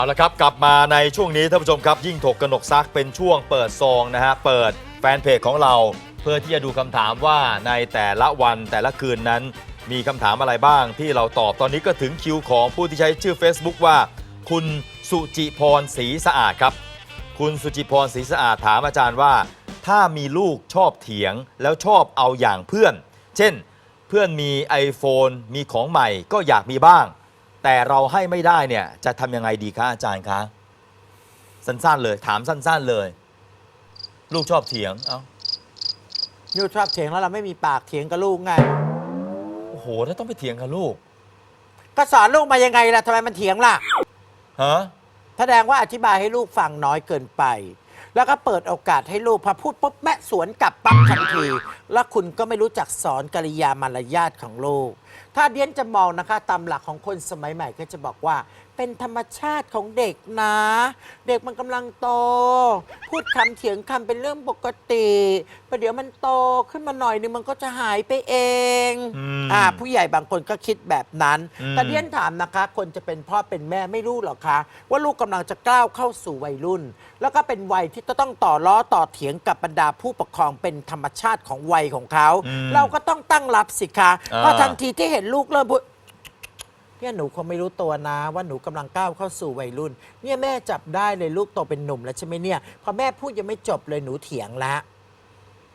เอาละครับกลับมาในช่วงนี้ท่านผู้ชมครับ ยิ่งถกกนกซักเป็นช่วงเปิดซองนะฮะเปิดแฟนเพจของเราเพื่อที่จะดูคำถามว่าในแต่ละวันแต่ละคืนนั้น มีคำถามอะไรบ้างที่เราตอบตอนนี้ก็ถึงคิวของผู้ที่ใช้ชื่อ Facebook ว่า คุณสุจิพรศรีสะอาดครับ คุณสุจิพรศรีสะอาดถามอาจารย์ว่า ถ้ามีลูกชอบเถียงแล้วชอบเอาอย่างเพื่อน เช่น เพื่อนมี iPhone มีของใหม่ก็อยากมีบ้าง แต่เราให้ไม่ได้เนี่ย จะทำยังไงดีคะอาจารย์คะ สั้นๆเลย ถามสั้น ๆเลย ลูกชอบเถียงเอ้ายูชอบเถียงแล้วเราไม่มีปากเถียงกับลูกไง โอ้โหถ้าต้องไปเถียงกับลูกก็สอนลูกมายังไงล่ะทำไมมันเถียงล่ะ ฮะแสดงว่าอธิบายให้ลูกฟังน้อยเกินไป แล้วก็เปิดโอกาสให้ลูกพอพูดปุ๊บแม่สวนกลับปั๊บทันที แล้วคุณก็ไม่รู้จักสอนกริยามารยาทของลูก ถ้าเดียนจะมองนะคะ ตามหลักของคนสมัยใหม่ก็จะบอกว่า เป็นธรรมชาติของเด็กนะ เด็กมันกำลังโต พูดคำเถียงคำเป็นเรื่องปกติ ประเดี๋ยวมันโตขึ้นมาหน่อยนึงมันก็จะหายไปเองอืมอ่าผู้ใหญ่บางคนก็คิดแบบนั้นอืม แต่เดียนถามนะคะ คนจะเป็นพ่อเป็นแม่ไม่รู้หรอกคะว่าลูกกำลังจะก้าวเข้าสู่วัยรุ่น แล้วก็เป็นวัยที่จะต้องต่อล้อต่อเถียงกับบรรดาผู้ปกครองเป็นธรรมชาติของวัยของเขา อืมเราก็ต้องตั้งรับสิคะอ่า เพราะทันทีที่เห็นลูกเริ่มพูด เนี่ยหนูคงไม่รู้ตัวนะ ว่าหนูกำลังก้าวเข้าสู่วัยรุ่น เนี่ยแม่จับได้เลยลูกโตเป็นหนุ่มแล้วใช่ไหมเนี่ย พอแม่พูดยังไม่จบเลยหนูเถียงแล้วห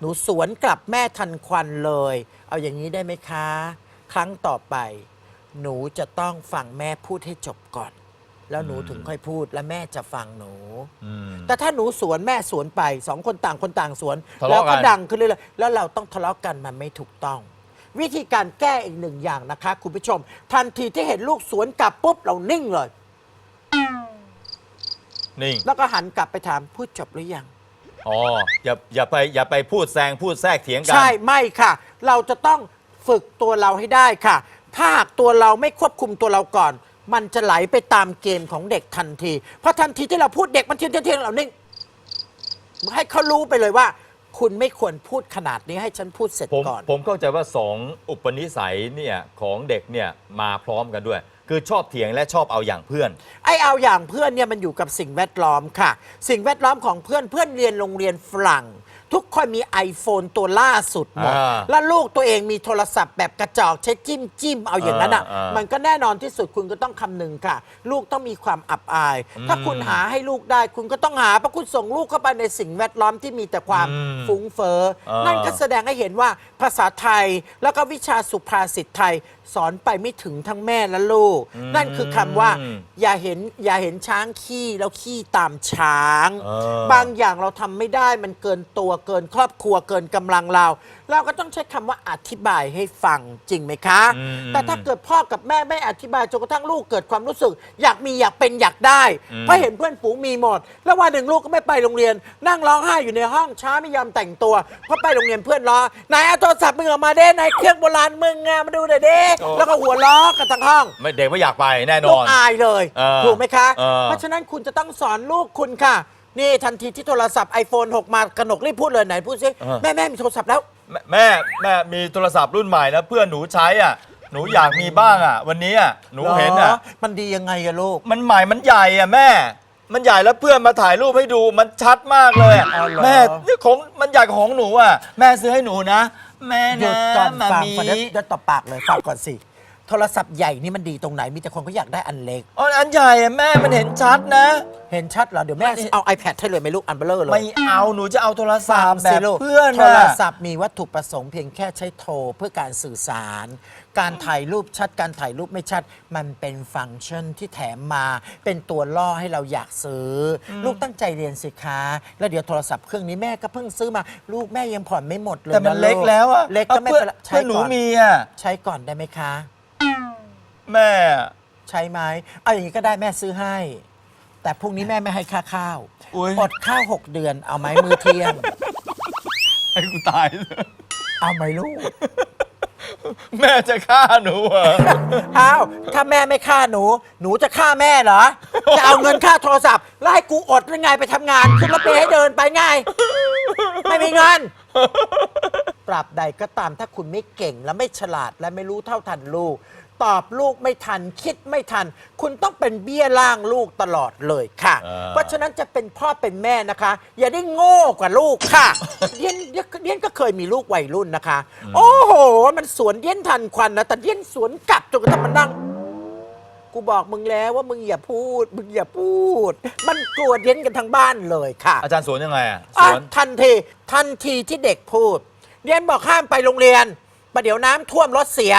นูสวนกลับแม่ทันควันเลย เอาอย่างนี้ได้ไหมคะ ครั้งต่อไป หนูจะต้องฟังแม่พูดให้จบก่อน แล้วหนูอืมถึงค่อยพูดและแม่จะฟังหนู อืม แต่ถ้าหนูสวนแม่สวนไปสองคนต่างคนต่างสวน ทะแล้วเลาะกัน ก็ดังขึ้นเรื่อยๆแล้วเราต้องทะเลาะกันมันไม่ถูกต้อง วิธีการแก้อีกหนึ่งอย่างนะคะ คุณผู้ชม ทันทีที่เห็นลูกสวนกลับปุ๊บเรานิ่งเลย นิ่ง แล้วก็หันกลับไปถามพูดจบหรือยัง อ๋ออย่าอย่าไปอย่าไปพูดแซงพูดแทรกเถียงกันใช่ไม่ค่ะ เราจะต้องฝึกตัวเราให้ได้ค่ะ ถ้าหากตัวเราไม่ควบคุมตัวเราก่อน มันจะไหลไปตามเกมของเด็กทันที เพราะทันทีที่เราพูดเด็กมันเทียนเทียนเทียนเรานิ่งให้เขารู้ไปเลยว่า คุณไม่ควรพูดขนาดนี้ให้ฉันพูดเสร็จผมก่อน ผมเข้าใจว่าสองอุปนิสัยเนี่ยของเด็กเนี่ยมาพร้อมกันด้วย คือชอบเถียงและชอบเอาอย่างเพื่อน ไอ้เอาอย่างเพื่อนเนี่ยมันอยู่กับสิ่งแวดล้อมค่ะ สิ่งแวดล้อมของเพื่อนเพื่อนเรียนโรงเรียนฝรั่ง ทุกคนมี iPhone ตัวล่าสุดหมดอ่าแล้วลูกตัวเองมีโทรศัพท์แบบกระจอกใช้จิ้มจิ้มเอาอย่างนั้นอะอ่าอ่ามัมันก็แน่นอนที่สุดคุณก็ต้องคำนึงค่ะ ลูกต้องมีความอับอาย ถ้าคุณหาให้ลูกได้ คุณก็ต้องหาเพราะคุณส่งลูกเข้าไปในสิ่งแวดล้อมที่มีแต่ความอืมฟุ้งเฟ้ออ่านั่นั่นก็แสดงให้เห็นว่าภาษาไทยแล้วก็วิชาสุภาษิตไทย สอนไปไม่ถึงทั้งแม่และลูกนั่นคือคำว่าอืมอย่าเห็นอย่าเห็นช้างขี้แล้วขี้ตามช้าง เออ บางอย่างเราทำไม่ได้มันเกินตัวเกินครอบครัวเกินกำลังเราเราก็ต้องใช้คำว่าอธิบายให้ฟังจริงไหมคะ อืมแต่ถ้าเกิดพ่อกับแม่ไม่อธิบายจนกระทั่งลูกเกิดความรู้สึก อยากมีอยากเป็นอยากได้อืม เพราะเห็นเพื่อนฝูงมีหมด แล้ววันหนึ่งลูกก็ไม่ไปโรงเรียน นั่งร้องไห้อยู่ในห้องช้าไม่ยอมแต่งตัวเพราะไปโรงเรียนเพื่อนล้อไหนเอาโทรศัพท์มึงออกมาเด้ไหนเครื่องโบราณมึงอะมาดูหน่อยเด้แล้วก็หัวล้อกันทั้งห้อง ไม่เด็กไม่อยากไปแน่นลูอกน อายเลยเออถูกไหมคะ เออเพราะฉะนั้นคุณจะต้องสอนลูกคุณค่ะ นี่ทันทีที่โทรศัพท์ iPhone 6 มากระหนกรีบพูดเลยไหนพูดซิแม่แม่มีโทรศัพท์แล้ว แม่แม่แม่มีโทรศัพท์รุ่นใหม่แล้วเพื่อนหนูใช้อะ หนูอยากมีบ้างอะ วันนี้อะหนูเห็นอะรมันดียังไงอะลูก มันใหม่มันใหญ่อะแม่ มันใหญ่แล้วเพื่อนมาถ่ายรูปให้ดูมันชัดมากเลยอะเอาเหรอ แม่นี่ของมันใหญ่กว่าของหนูอะ แม่ซื้อให้หนูนะ แม่หยุนะดก่อนมาฟังมีฟังเดี๋ยวเดี๋ยวต่อปากเลยฟังก่อนสิ โทรศัพท์ใหญ่นี่มันดีตรงไหน มีแต่คนเขาอยากได้อันเล็ก อ๋ออันใหญ่อะแม่มันเห็นชัดนะ เห็นชัดเหรอ เดี๋ยวแม่ไม่ เอา iPad ให้เลยไหมลูกอันเบลเลอร์เลยไม่เอาหนูจะเอาโทรศัฟัพงท์แบสิบลูกเพื่อนโทน่ะรศัพท์มีวัตถุประสงค์เพียงแค่ใช้โทรเพื่อการสื่อสาร การถ่ายรูปชัดการถ่ายรูปไม่ชัด มันเป็นฟังก์ชันที่แถมมา เป็นตัวล่อให้เราอยากซื้ออลูกตั้งใจเรียนสิคะแล้วเดี๋ยวโทรศัพท์เครื่องนี้แม่ก็เพิ่งซื้อมา ลูกแม่ยังผ่อนไม่หมดเลยแต่มันนะเล็กแล้วอะเล็กก็ไม่เพื่เป็นอนไรใช้เพื่อนหนูก่อนมีอะใช้ก่อนได้ไหมคะ แม่ ใช้ไหมเอาอย่างนี้ก็ได้แม่ซื้อให้ แต่พรุ่งนี้แม่ไม่ให้ค่าข้าวอุ๊ย อดข้าวหกเดือนเอาไหมมือเที่ยง ให้กูตายเลยเอาไหมลูก แม่จะฆ่าหนูเหรออ้าวถ้าแม่ไม่ฆ่าหนู หนูจะฆ่าแม่เหรอ จะเอาเงินค่าโทรศัพท์แล้วให้กูอดหรือไงไปทำงานขึ้นรถเมล์ให้เดินไปไงไม่มีเงินปรับใดก็ตามถ้าคุณไม่เก่งและไม่ฉลาดและไม่รู้เท่าทันลูก ตอบลูกไม่ทัน คิดไม่ทัน คุณต้องเป็นเบี้ยล่างลูกตลอดเลยค่ะ อ่า เพราะฉะนั้นจะเป็นพ่อเป็นแม่นะคะ อย่าได้โง่กว่าลูกค่ะเดียนเดียนก็เคยมีลูกวัยรุ่นนะคะ โอ้โห มันสวนเดียนทันควันนะแต่เดียนสวนกลับจนกระทั่งมันนั่ง กูบอกมึงแล้วว่ามึงอย่าพูด มึงอย่าพูด มันกลัวเดียนกันทั้งบ้านเลยค่ะ อาจารย์สวนยังไงอะสอะวน ทันทีทันทีที่เด็กพูด เรียนบอกห้ามไปโรงเรียนประเดี๋ยวน้ำท่วมรถเสีย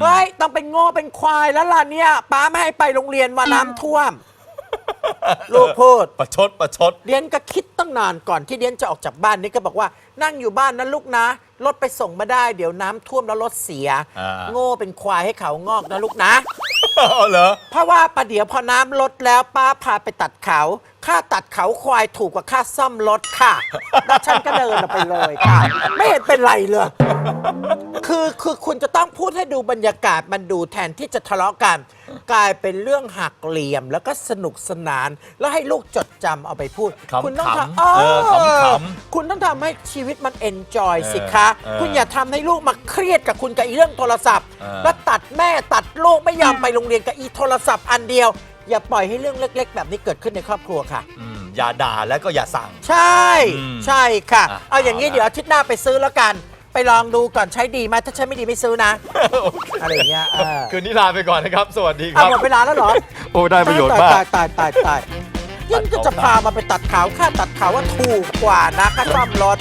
เฮ้ยต้องเป็นโง่เป็นควายแล้วล่ะเนี่ยป้าไม่ให้ไปโรงเรียนว่าน้ำท่วม ลูกพูด ประชดประชดเรียนก็คิดตั้งนานก่อนที่เรียนจะออกจากบ้านนี่ก็บอกว่านั่งอยู่บ้านนะลูกนะรถไปส่งมาได้เดี๋ยวน้ำท่วมแล้วรถเสีย อ่า โง่เป็นควายให้เขางอกนะลูกนะ เอาเหรอ เพราะว่าประเดี๋ยวพอน้ำลดแล้วป้าพาไปตัดเขาค่าตัดเขาควายถูกกว่าค่าซ่อมรถค่ะ แล้วฉันก็เดินออกไปเลยค่ะ ไม่เห็นเป็นไรเลย คือคือคุณจะต้องพูดให้ดูบรรยากาศมันดูแทนที่จะทะเลาะกัน กลายเป็นเรื่องหักเหลี่ยมแล้วก็สนุกสนาน แล้วให้ลูกจดจำเอาไปพูด ขำๆคุณต้องทำเออขำๆคุณต้องทำให้ชีวิตมันเอนจอยเออสิคะ เออคุณอย่าทำให้ลูกมาเครียดกับคุณกับอีเรื่องโทรศัพท์ เออ แล้วตัดแม่ตัดลูกไม่ยอมไปโรงเรียนกับอีโทรศัพท์อันเดียว อย่าปล่อยให้เรื่องเล็ก ๆ แบบนี้เกิดขึ้นในครอบครัวค่ะ อืมอย่าด่าแล้วก็อย่าสั่ง ใช่ อืมใช่ค่ะ อะเอาอย่างนี้เอาละ เดี๋ยวอาทิตย์หน้าไปซื้อแล้วกัน ไปลองดูก่อนใช้ดีไหมถ้าใช้ไม่ดีไม่ซื้อนะ อะไรอย่างเงี้ยเออคืนนี้ลาไปก่อนนะครับ สวัสดีคเอารับ หมดเวลาแล้วเหรอ โอ้ได้ประโยชน์มาก ตายตายตายตายยิ่งก็จะพามาไปตัดขาวค่าตัดขาวว่าถูกกว่านะค่าซ่อมรถ